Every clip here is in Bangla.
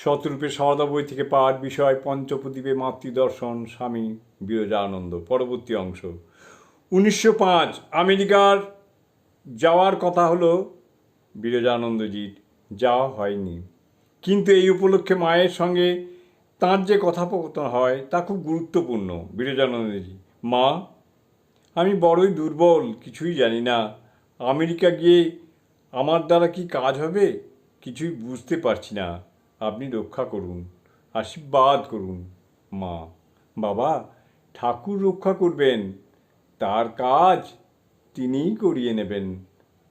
শতরূপে সারদা বই থেকে পাঠ বিষয় পঞ্চপ্রদীপে মাতৃদর্শন স্বামী বিরজানন্দ। পরবর্তী অংশ। উনিশশো পাঁচ, আমেরিকার যাওয়ার কথা হলো বিরজানন্দজির যাওয়া হয়নি। কিন্তু এই উপলক্ষে মায়ের সঙ্গে তাঁর যে কথোপকথন হয়, তা খুব গুরুত্বপূর্ণ, বিরজানন্দজি। মা, আমি বড়ই দুর্বল, কিছুই জানি না। আমেরিকা গিয়ে আমার দ্বারা কি কাজ হবে? কিছুই বুঝতে পারছি না। আপনি রক্ষা করুন, আশীর্বাদ করুন, মা। বাবা, ঠাকুর রক্ষা করবেন। তার কাজ তিনিই করিয়ে নেবেন।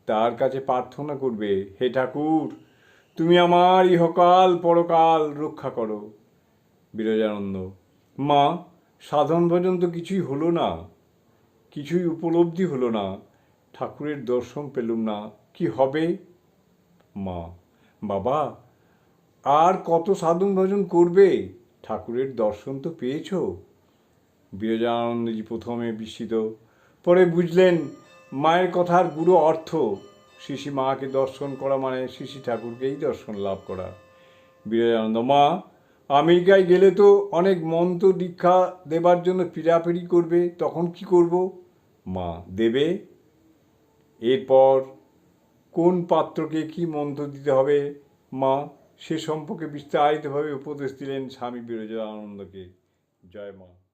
তার কাছে প্রার্থনা করবে, হে ঠাকুর, তুমি আমার ইহকাল পরকাল রক্ষা করো। বিরজানন্দ, মা, সাধন ভজন তো কিছুই হলো না। কিছুই উপলব্ধি হলো না। ঠাকুরের দর্শন পেলুম না। কি হবে? মা, বাবা আর কত সাধন ভজন করবে? ঠাকুরের দর্শন তো পেয়েছ। বিরজানন্দজি প্রথমে বিস্মিত। পরে বুঝলেন, মায়ের কথার গুরু অর্থ। শিশি মাকে দর্শন করা মানে শিশি ঠাকুরকেই দর্শন লাভ করা। বিরজানন্দ, মা, আমেরিকায় গেলে তো অনেক মন্ত্র দীক্ষা দেবার জন্য পিড়াপিড়ি করবে, তখন কি করব? মা, দেবে। এরপর কোন পাত্রকে কি মন্ত্র দিতে হবে? মা সে সম্পর্কে বিস্তারিতভাবে উপদেশ দিলেন স্বামী বিরজানন্দকে। জয় মা।